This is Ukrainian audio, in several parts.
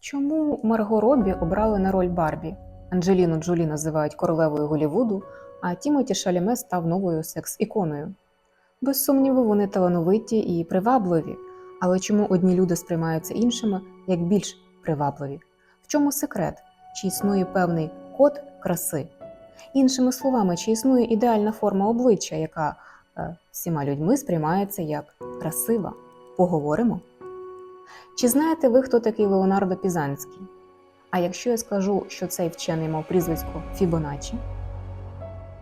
Чому Марго Робі обрали на роль Барбі? Анджеліну Джолі називають королевою Голівуду, а Тімоті Шаліме став новою секс-іконою. Без сумніву, вони талановиті і привабливі, але чому одні люди сприймаються іншими як більш привабливі? В чому секрет? Чи існує певний код краси? Іншими словами, чи існує ідеальна форма обличчя, яка е, всіма людьми сприймається як красива? Поговоримо. Чи знаєте ви, хто такий Леонардо Пізанський? А якщо я скажу, що цей вчений мав прізвисько Фібоначчі?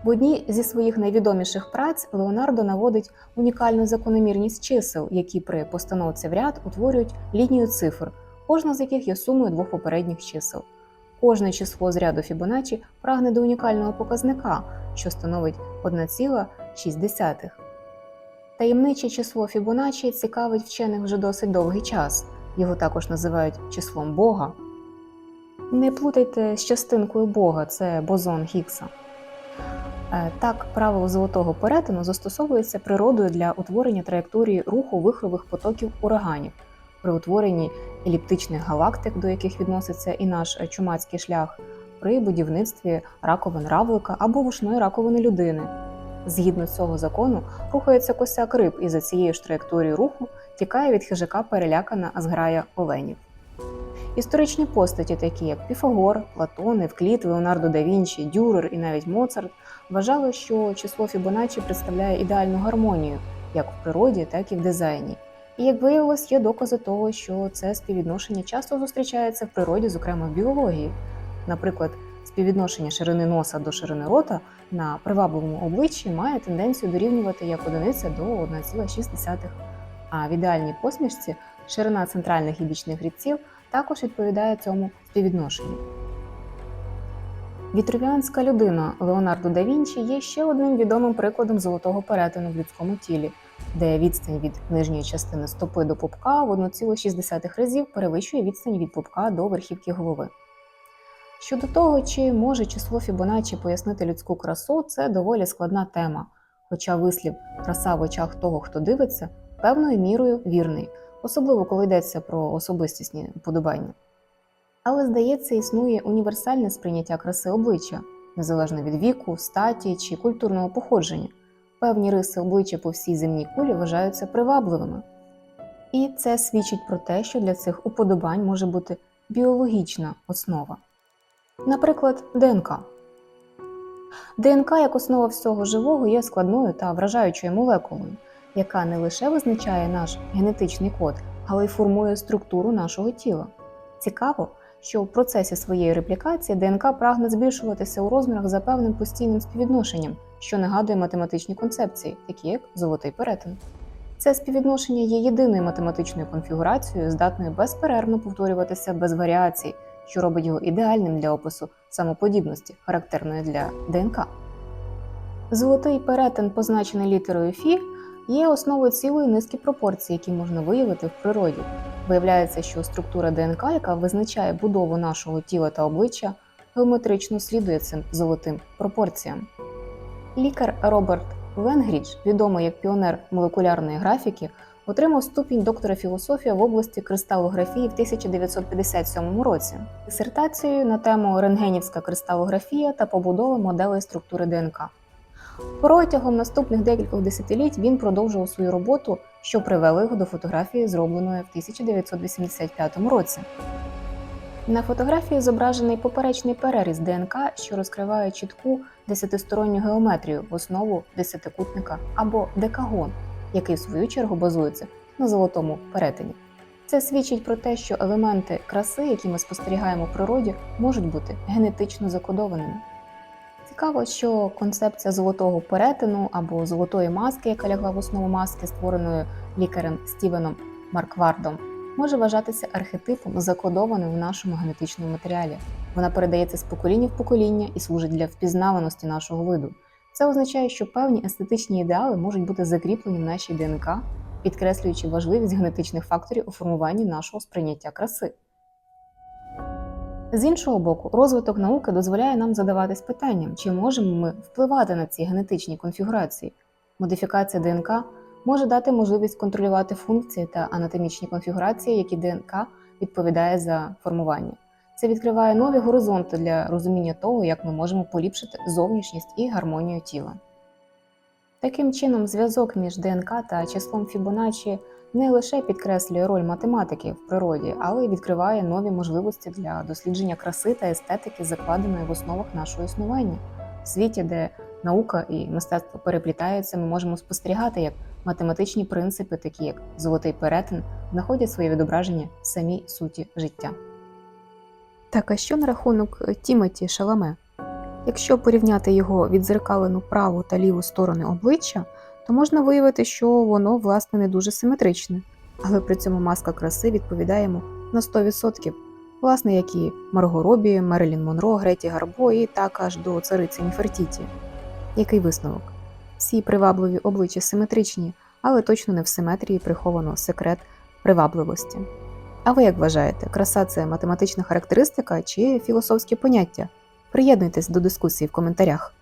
В одній зі своїх найвідоміших праць Леонардо наводить унікальну закономірність чисел, які при постановці в ряд утворюють лінію цифр, кожна з яких є сумою двох попередніх чисел. Кожне число з ряду Фібоначчі прагне до унікального показника, що становить 1,6. Таємниче число Фібоначчі цікавить вчених вже досить довгий час. Його також називають числом Бога. Не плутайте з частинкою Бога, це бозон Гіггса. Е, Так, правило золотого перетину застосовується природою для утворення траєкторії руху вихрових потоків ураганів при утворенні еліптичних галактик, до яких відноситься і наш чумацький шлях, при будівництві раковин равлика або вушної раковини людини. Згідно цього закону, рухається косяк риб, і за цією ж траєкторією руху тікає від хижака перелякана зграя оленів. Історичні постаті, такі як Піфагор, Платон, Евклід, Леонардо да Вінчі, Дюрер і навіть Моцарт, вважали, що число Фібоначчі представляє ідеальну гармонію як в природі, так і в дизайні. І як виявилось, є докази того, що це співвідношення часто зустрічається в природі, зокрема в біології. Наприклад, співвідношення ширини носа до ширини рота на привабливому обличчі має тенденцію дорівнювати як одиниця до 1,6. А в ідеальній посмішці ширина центральних і бічних рідців також відповідає цьому співвідношенню. Вітрувіанська людина Леонардо да Вінчі є ще одним відомим прикладом золотого перетину в людському тілі, де відстань від нижньої частини стопи до пупка в 1,6 разів перевищує відстань від пупка до верхівки голови. Щодо того, чи може число Фібоначчі пояснити людську красу, це доволі складна тема, хоча вислів краса в очах того, хто дивиться, певною мірою вірний, особливо коли йдеться про особистісні вподобання. Але, здається, існує універсальне сприйняття краси обличчя, незалежно від віку, статі чи культурного походження. Певні риси обличчя по всій земній кулі вважаються привабливими. І це свідчить про те, що для цих уподобань може бути біологічна основа. Наприклад, ДНК. ДНК як основа всього живого є складною та вражаючою молекулою, яка не лише визначає наш генетичний код, але й формує структуру нашого тіла. Цікаво, що в процесі своєї реплікації ДНК прагне збільшуватися у розмірах за певним постійним співвідношенням, що нагадує математичні концепції, такі як золотий перетин. Це співвідношення є єдиною математичною конфігурацією, здатною безперервно повторюватися без варіацій, що робить його ідеальним для опису самоподібності, характерної для ДНК. Золотий перетин, позначений літерою Фі, є основою цілої низки пропорцій, які можна виявити в природі. Виявляється, що структура ДНК, яка визначає будову нашого тіла та обличчя, геометрично слідує цим золотим пропорціям. Лікар Роберт Ленгрідж, відомий як піонер молекулярної графіки, отримав ступінь доктора філософії в області кристалографії в 1957 році дисертацією на тему рентгенівська кристалографія та побудова моделей структури ДНК. Протягом наступних декількох десятиліть він продовжував свою роботу, що привела його до фотографії, зробленої в 1985 році. На фотографії зображений поперечний переріз ДНК, що розкриває чітку десятисторонню геометрію в основу десятикутника або декагон, який в свою чергу базується на золотому перетині. Це свідчить про те, що елементи краси, які ми спостерігаємо в природі, можуть бути генетично закодованими. Цікаво, що концепція золотого перетину або золотої маски, яка лягла в основу маски, створеної лікарем Стівеном Марквардом, може вважатися архетипом, закодованим в нашому генетичному матеріалі. Вона передається з покоління в покоління і служить для впізнаваності нашого виду. Це означає, що певні естетичні ідеали можуть бути закріплені в нашій ДНК, підкреслюючи важливість генетичних факторів у формуванні нашого сприйняття краси. З іншого боку, розвиток науки дозволяє нам задаватись питанням, чи можемо ми впливати на ці генетичні конфігурації. Модифікація ДНК може дати можливість контролювати функції та анатомічні конфігурації, які ДНК відповідає за формування. Це відкриває нові горизонти для розуміння того, як ми можемо поліпшити зовнішність і гармонію тіла. Таким чином, зв'язок між ДНК та числом Фібоначчі не лише підкреслює роль математики в природі, але й відкриває нові можливості для дослідження краси та естетики, закладеної в основах нашого існування. В світі, де наука і мистецтво переплітаються, ми можемо спостерігати, як математичні принципи, такі як золотий перетин, знаходять своє відображення в самій суті життя. Так, а що на рахунок Тімоті Шаламе? Якщо порівняти його відзеркалену праву та ліву сторони обличчя, то можна виявити, що воно власне не дуже симетричне, але при цьому маска краси відповідає йому на 100%, власне, як і Марго Робі, Мерилін Монро, Греті Гарбо і так аж до цариці Нефертіті. Який висновок? Всі привабливі обличчя симетричні, але точно не в симетрії приховано секрет привабливості. А ви як вважаєте, краса це математична характеристика чи філософське поняття? Приєднуйтесь до дискусії в коментарях.